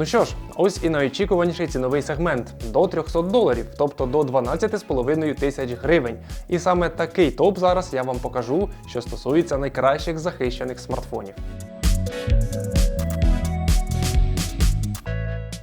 Ну що ж, ось і найочікуваніший ціновий сегмент до 300 доларів, тобто до 12,5 тисяч гривень. І саме такий топ зараз я вам покажу, що стосується найкращих захищених смартфонів.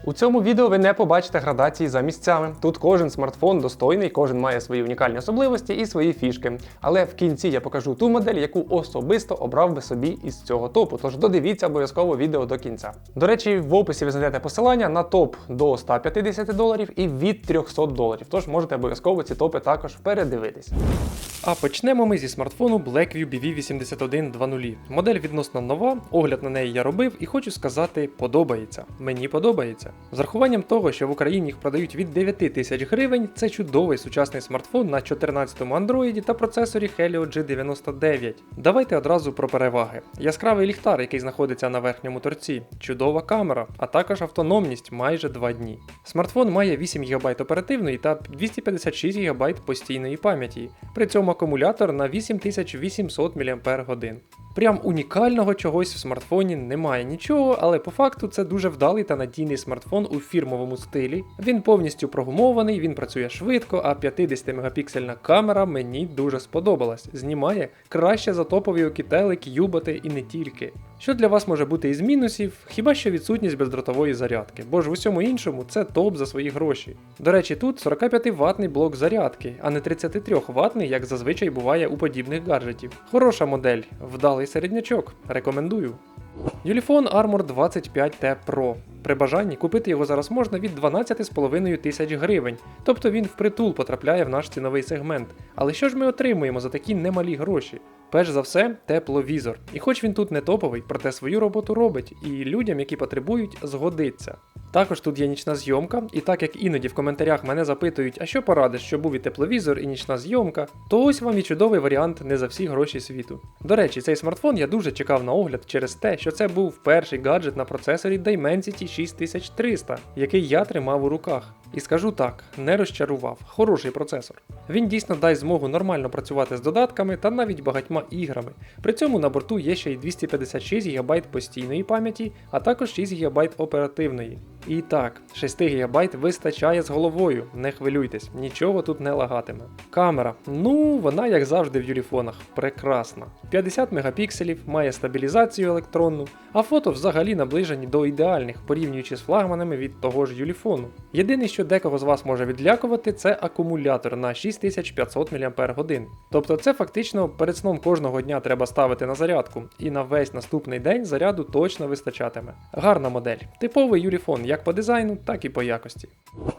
У цьому відео ви не побачите градації за місцями. Тут кожен смартфон достойний, кожен має свої унікальні особливості і свої фішки. Але в кінці я покажу ту модель, яку особисто обрав би собі із цього топу. Тож додивіться обов'язково відео до кінця. До речі, в описі ви знайдете посилання на топ до 150 доларів і від 300 доларів. Тож можете обов'язково ці топи також передивитись. А почнемо ми зі смартфону Blackview BV8120. Модель відносно нова, огляд на неї я робив і хочу сказати, подобається. Мені подобається. З рахуванням того, що в Україні їх продають від 9 тисяч гривень, це чудовий сучасний смартфон на 14-му Android та процесорі Helio G99. Давайте одразу про переваги. Яскравий ліхтар, який знаходиться на верхньому торці, чудова камера, а також автономність майже 2 дні. Смартфон має 8 ГБ оперативної та 256 ГБ постійної пам'яті. При цьому акумулятор на 8800 мАч. Прям унікального чогось в смартфоні немає нічого, але по факту це дуже вдалий та надійний смартфон у фірмовому стилі. Він повністю прогумований, він працює швидко, а 50-мегапіксельна камера мені дуже сподобалась. Знімає краще за топові окітели, к'юботи і не тільки. Що для вас може бути із мінусів, хіба що відсутність бездротової зарядки, бо ж в усьому іншому це топ за свої гроші. До речі, тут 45 ватний блок зарядки, а не 33 ватний, як зазвичай буває у подібних гаджетів. Хороша модель, вдалий середнячок, рекомендую. Юліфон Armor 25T Pro. При бажанні купити його зараз можна від 12,5 тисяч гривень, тобто він впритул потрапляє в наш ціновий сегмент. Але що ж ми отримуємо за такі немалі гроші? Перш за все, тепловізор. І хоч він тут не топовий, проте свою роботу робить, і людям, які потребують, згодиться. Також тут є нічна зйомка, і так як іноді в коментарях мене запитують, а що порадиш, що був і тепловізор, і нічна зйомка, то ось вам і чудовий варіант не за всі гроші світу. До речі, цей смартфон я дуже чекав на огляд через те, що це був перший гаджет на процесорі Dimensity 6300, який я тримав у руках. І скажу так, не розчарував, хороший процесор. Він дійсно дасть змогу нормально працювати з додатками та навіть багатьма іграми. При цьому на борту є ще й 256 ГБ постійної пам'яті, а також 6 ГБ оперативної. І так, 6 ГБ вистачає з головою, не хвилюйтесь, нічого тут не лагатиме. Камера, ну вона як завжди в юліфонах, прекрасна. 50 мегапікселів, має стабілізацію електронну, а фото взагалі наближені до ідеальних, порівнюючи з флагманами від того ж юліфону. Єдине, що декого з вас може відлякувати, це акумулятор на 6500 мАч. Тобто це фактично перед сном кожного дня треба ставити на зарядку, і на весь наступний день заряду точно вистачатиме. Гарна модель, типовий юліфон як по дизайну, так і по якості.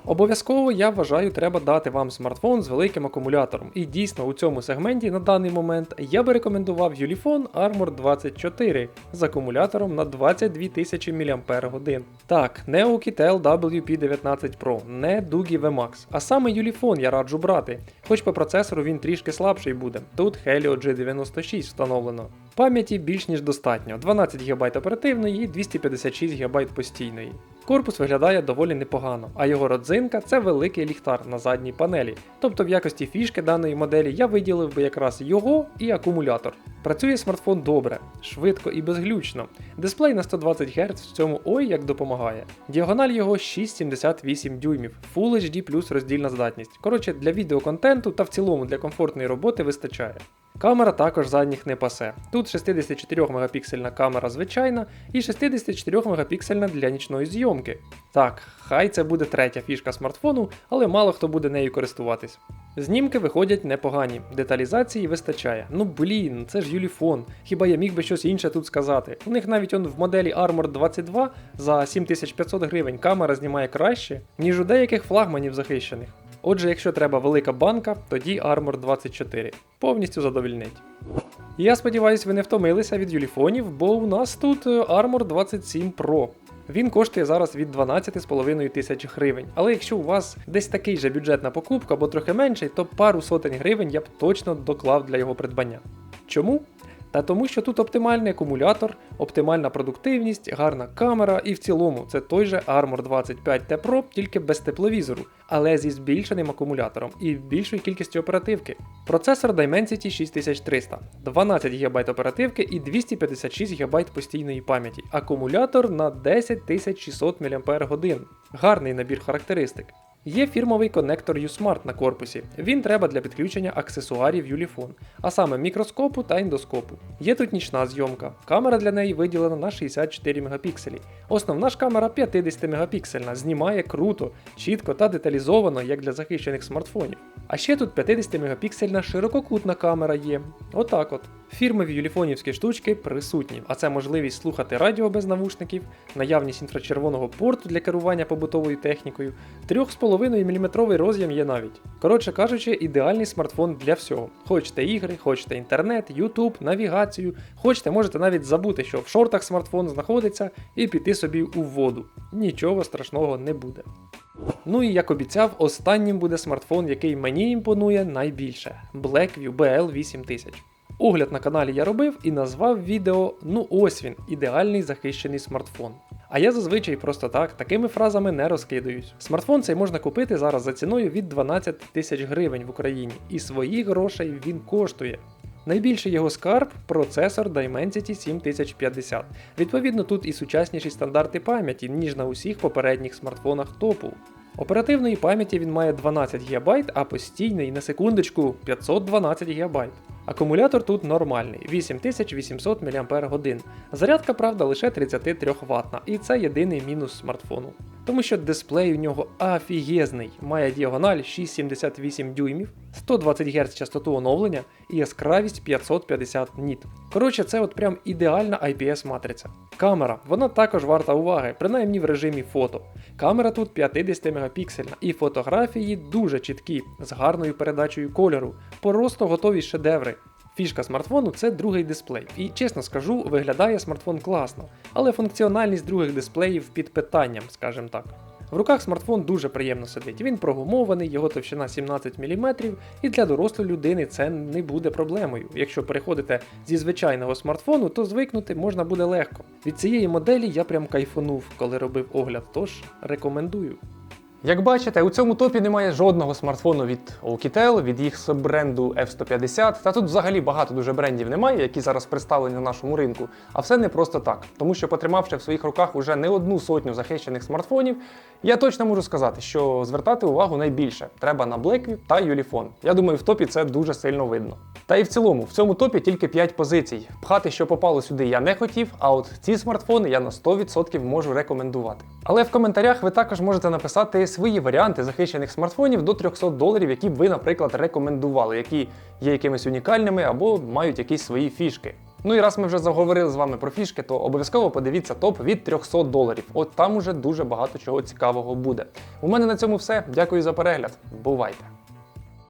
Обов'язково я вважаю, треба дати вам смартфон з великим акумулятором. І дійсно у цьому сегменті на даний момент я би рекомендував Ulefone Armor 24 з акумулятором на 22 тисячі мАч. Так, не Oukitel WP19 Pro, не Дугі VMAX, а саме Юліфон я раджу брати, хоч по процесору він трішки слабший буде. Тут Helio G96 встановлено. Пам'яті більш ніж достатньо, 12 ГБ оперативної і 256 ГБ постійної. Корпус виглядає доволі непогано, а його родзинка це великий ліхтар на задній панелі. Тобто в якості фішки даної моделі я виділив би якраз його і акумулятор. Працює смартфон добре, швидко і безглючно. Дисплей на 120 Гц в цьому ой як допомагає. Діагональ його 6,78 дюймів, Full HD плюс роздільна здатність. Коротше, для відеоконтенту та в цілому для комфортної роботи вистачає. Камера також задніх не пасе. Тут 64 мегапіксельна камера звичайна і 64 мегапіксельна для нічної зйомки. Так, хай це буде третя фішка смартфону, але мало хто буде нею користуватись. Знімки виходять непогані, деталізації вистачає. Ну блін, це ж юліфон. Хіба я міг би щось інше тут сказати? У них навіть он в моделі Armor 22 за 7500 гривень камера знімає краще, ніж у деяких флагманів захищених. Отже, якщо треба велика банка, тоді Armor 24. Повністю задовільнить. Я сподіваюся, ви не втомилися від юліфонів, бо у нас тут е, Armor 27 Pro. Він коштує зараз від 12,5 тисяч гривень. Але якщо у вас десь такий же бюджет на покупку або трохи менший, то пару сотень гривень я б точно доклав для його придбання. Чому? Та тому, що тут оптимальний акумулятор, оптимальна продуктивність, гарна камера і в цілому це той же Armor 25 T Pro, тільки без тепловізору, але зі збільшеним акумулятором і більшою кількістю оперативки. Процесор Dimensity 6300, 12 ГБ оперативки і 256 ГБ постійної пам'яті. Акумулятор на 10600 мАч. Гарний набір характеристик. Є фірмовий коннектор USmart на корпусі. Він треба для підключення аксесуарів Юліфон, а саме мікроскопу та ендоскопу. Є тут нічна зйомка. Камера для неї виділена на 64 мегапікселі. Основна ж камера 50 мегапіксельна, знімає круто, чітко та деталізовано, як для захищених смартфонів. А ще тут 50 мегапіксельна ширококутна камера є. Отак от. Фірмові юліфонівські штучки присутні, а це можливість слухати радіо без навушників, наявність інфрачервоного порту для керування побутовою технікою, 3,5 мм роз'єм є навіть. Коротше кажучи, ідеальний смартфон для всього. Хочете ігри, хочете інтернет, YouTube, навігацію, хочете, можете навіть забути, що в шортах смартфон знаходиться, і піти собі у воду. Нічого страшного не буде. Ну і як обіцяв, останнім буде смартфон, який мені імпонує найбільше Blackview BL8000. Огляд на каналі я робив і назвав відео Ну ось він, ідеальний захищений смартфон. А я зазвичай просто так, такими фразами не розкидаюсь. Смартфон цей можна купити зараз за ціною від 12 тисяч гривень в Україні, і своїх грошей він коштує. Найбільший його скарб процесор Dimensity 7050. Відповідно, тут і сучасніші стандарти пам'яті, ніж на усіх попередніх смартфонах топу. Оперативної пам'яті він має 12 ГБ, а постійний на секундочку 512 ГБ. Акумулятор тут нормальний 8800 мАч. Зарядка, правда, лише 33 Вт, і це єдиний мінус смартфону. Тому що дисплей у нього афігезний, має діагональ 6,78 дюймів, 120 Гц частоту оновлення і яскравість 550 ніт. Коротше, це от прям ідеальна IPS матриця. Камера, вона також варта уваги, принаймні в режимі фото. Камера тут 50 мегапіксельна, і фотографії дуже чіткі, з гарною передачею кольору, просто готові шедеври. Фішка смартфону це другий дисплей. І чесно скажу, виглядає смартфон класно, але функціональність других дисплеїв під питанням, скажімо так. В руках смартфон дуже приємно сидить. Він прогумований, його товщина 17 мм, і для дорослої людини це не буде проблемою. Якщо переходите зі звичайного смартфону, то звикнути можна буде легко. Від цієї моделі я прям кайфанув, коли робив огляд, тож рекомендую. Як бачите, у цьому топі немає жодного смартфону від Oukitel, від їх бренду F150. Та тут взагалі багато дуже брендів немає, які зараз представлені на нашому ринку. А все не просто так. Тому що, потримавши в своїх руках уже не одну сотню захищених смартфонів, я точно можу сказати, що звертати увагу найбільше треба на Blackview та Ulefone. Я думаю, в топі це дуже сильно видно. Та і в цілому, в цьому топі тільки 5 позицій. Пхати, що попало сюди, я не хотів, а от ці смартфони я на 100% можу рекомендувати. Але в коментарях ви також можете написати свої варіанти захищених смартфонів до 300 доларів, які б ви, наприклад, рекомендували, які є якимись унікальними або мають якісь свої фішки. Ну і раз ми вже заговорили з вами про фішки, то обов'язково подивіться топ від 300 доларів. От там уже дуже багато чого цікавого буде. У мене на цьому все. Дякую за перегляд. Бувайте!